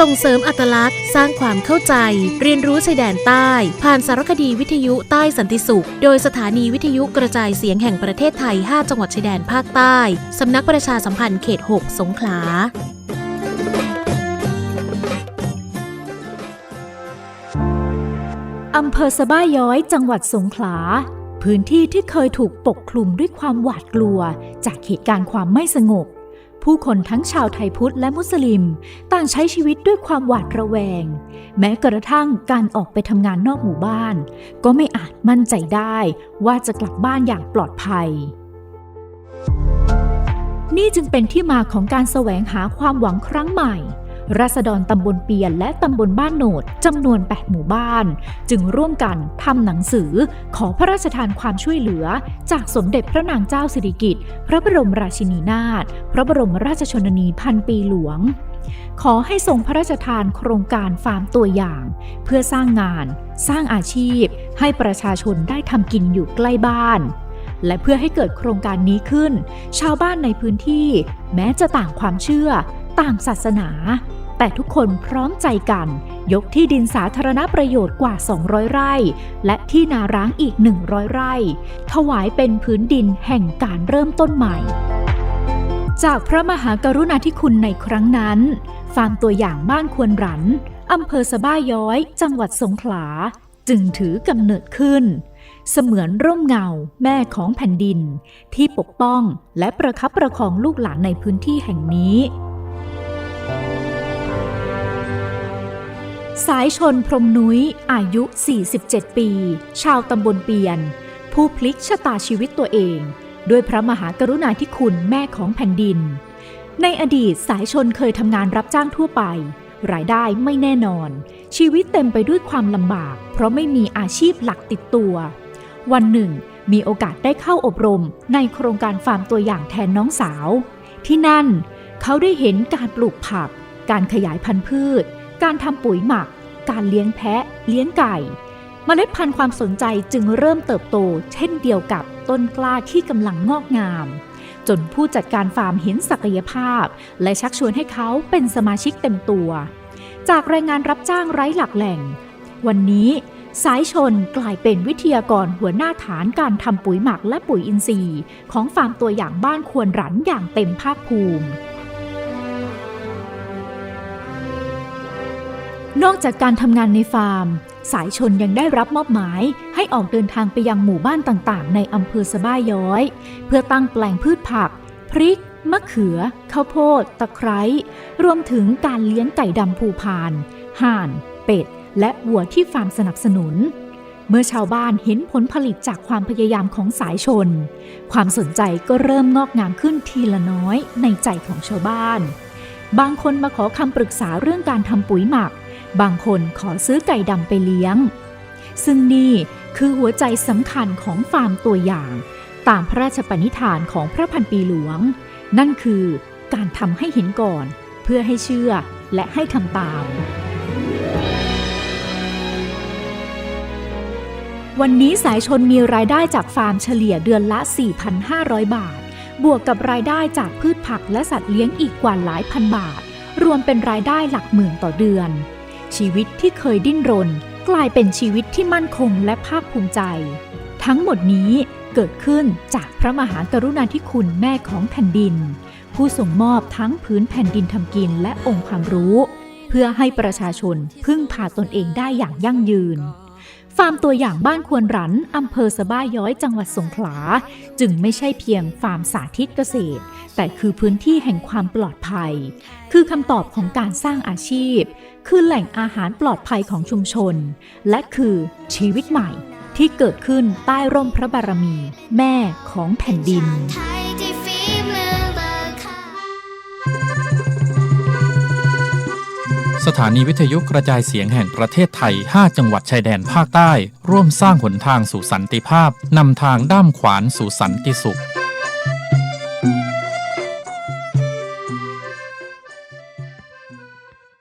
ส่งเสริมอัตลักษณ์ สร้างความเข้าใจ เรียนรู้ชายแดนใต้ ผ่านสารคดีวิทยุใต้สันติสุข โดยสถานีวิทยุกระจายเสียงแห่งประเทศไทย 5 จังหวัดชายแดนภาคใต้ สำนักประชาสัมพันธ์เขต 6 สงขลาอำเภอสะบ้าย้อยจังหวัดสงขลา พื้นที่ที่เคยถูกปกคลุมด้วยความหวาดกลัว จากเหตุการณ์ความไม่สงบ ผู้คนทั้งชาวไทยพุทธและมุสลิม ต่างใช้ชีวิตด้วยความหวาดระแวง แม้กระทั่งการออกไปทำงานนอกหมู่บ้าน ก็ไม่อาจมั่นใจได้ว่าจะกลับบ้านอย่างปลอดภัย นี่จึงเป็นที่มาของการแสวงหาความหวังครั้งใหม่ ราษฎรตำบลเปียนและตำบลบ้านโหนดจำนวน 8 หมู่บ้าน จึงร่วมกันทำหนังสือขอพระราชทานความช่วยเหลือ จากสมเด็จพระนางเจ้าสิริกิติ์พระบรมราชินีนาถพระบรมราชชนนีพันปีหลวง ขอให้ทรงพระราชทานโครงการฟาร์มตัวอย่าง เพื่อสร้างงาน สร้างอาชีพ ให้ประชาชนได้ทำกินอยู่ใกล้บ้านและเพื่อให้เกิดโครงการนี้ขึ้น ชาวบ้านในพื้นที่ แม้จะต่างความเชื่อ ต่างศาสนา แต่ทุกคนพร้อมใจกัน ยกที่ดินสาธารณประโยชน์กว่า 200 ไร่ และที่นาร้างอีก 100 ไร่ ถวายเป็นพื้นดินแห่งการเริ่มต้นใหม่ จากพระมหากรุณาธิคุณในครั้งนั้น ฟาร์มตัวอย่างบ้านควรรันอำเภอสะบ้าย้อย จังหวัดสงขลา จึงถือกำเนิดขึ้น เสมือนร่มเงาแม่ของแผ่นดิน ที่ปกป้องและประคับประคองลูกหลานในพื้นที่แห่งนี้ สายชนพรมนุ้ยอายุ 47 ปี ชาวตำบลเปียน ผู้พลิกชะตาชีวิตตัวเอง ด้วยพระมหากรุณาธิคุณแม่ของแผ่นดิน ในอดีตสายชนเคยทำงานรับจ้างทั่วไป รายได้ไม่แน่นอน ชีวิตเต็มไปด้วยความลำบาก เพราะไม่มีอาชีพหลักติดตัว วันหนึ่ง มีโอกาสได้เข้าอบรมในโครงการฟาร์มตัวอย่างแทนน้องสาว ที่นั่น เขาได้เห็นการปลูกผัก การขยายพันธุ์พืชการทำปุ๋ยหมัก การเลี้ยงแพะ เลี้ยงไก่เมล็ดพันธุ์ความสนใจจึงเริ่มเติบโต เช่นเดียวกับต้นกล้าที่กำลังงอกงาม จนผู้จัดการฟาร์มเห็นศักยภาพ และชักชวนให้เขาเป็นสมาชิกเต็มตัว จากแรงงานรับจ้างไร้หลักแหล่ง วันนี้สายชนกลายเป็นวิทยากรหัวหน้าฐานการทำปุ๋ยหมักและปุ๋ยอินทรีย์ ของฟาร์มตัวอย่างบ้านควรหรันอย่างเต็มภาคภูมิ นอกจากการทำงานในฟาร์ม สายชนยังได้รับมอบหมายให้ออกเดินทางไปยังหมู่บ้านต่างๆ ในอำเภอสะบ้าย้อย เพื่อตั้งแปลงพืชผัก พริก มะเขือ ข้าวโพด ตะไคร้ รวมถึงการเลี้ยงไก่ดำภูพาน ห่าน เป็ด และวัวที่ฟาร์มสนับสนุน เมื่อชาวบ้านเห็นผลผลิตจากความพยายามของสายชน ความสนใจก็เริ่มงอกงามขึ้นทีละน้อยในใจของชาวบ้าน บางคนมาขอคำปรึกษาเรื่องการทำปุ๋ยหมัก บางคนขอซื้อไก่ดำไปเลี้ยง ซึ่งนี่คือหัวใจสำคัญของฟาร์มตัวอย่าง ตามพระราชปณิธานของพระพันปีหลวง นั่นคือการทำให้เห็นก่อน เพื่อให้เชื่อและให้ทำตาม วันนี้สายชนมีรายได้จากฟาร์มเฉลี่ยเดือนละ 4,500 บาท บวกกับรายได้จากพืชผักและสัตว์เลี้ยงอีกกว่าหลายพันบาท รวมเป็นรายได้หลักหมื่นต่อเดือน ชีวิตที่เคยดิ้นรน กลายเป็นชีวิตที่มั่นคงและภาคภูมิใจ ทั้งหมดนี้เกิดขึ้นจากพระมหากรุณาธิคุณแม่ของแผ่นดิน ผู้ส่งมอบทั้งพื้นแผ่นดินทำกินและองค์ความรู้ เพื่อให้ประชาชนพึ่งพาตนเองได้อย่างยั่งยืนฟาร์มตัวอย่างบ้านควรรันอำเภอสะบ้าย้อยจังหวัดสงขลา จึงไม่ใช่เพียงฟาร์มสาธิตเกษตร แต่คือพื้นที่แห่งความปลอดภัย คือคำตอบของการสร้างอาชีพ คือแหล่งอาหารปลอดภัยของชุมชน และคือชีวิตใหม่ที่เกิดขึ้นใต้ร่มพระบารมี แม่ของแผ่นดินสถานีวิทยุกระจายเสียงแห่งประเทศไทย 5 จังหวัดชายแดนภาคใต้ ร่วมสร้างหนทางสู่สันติภาพ นำทางด้ามขวานสู่สันติสุข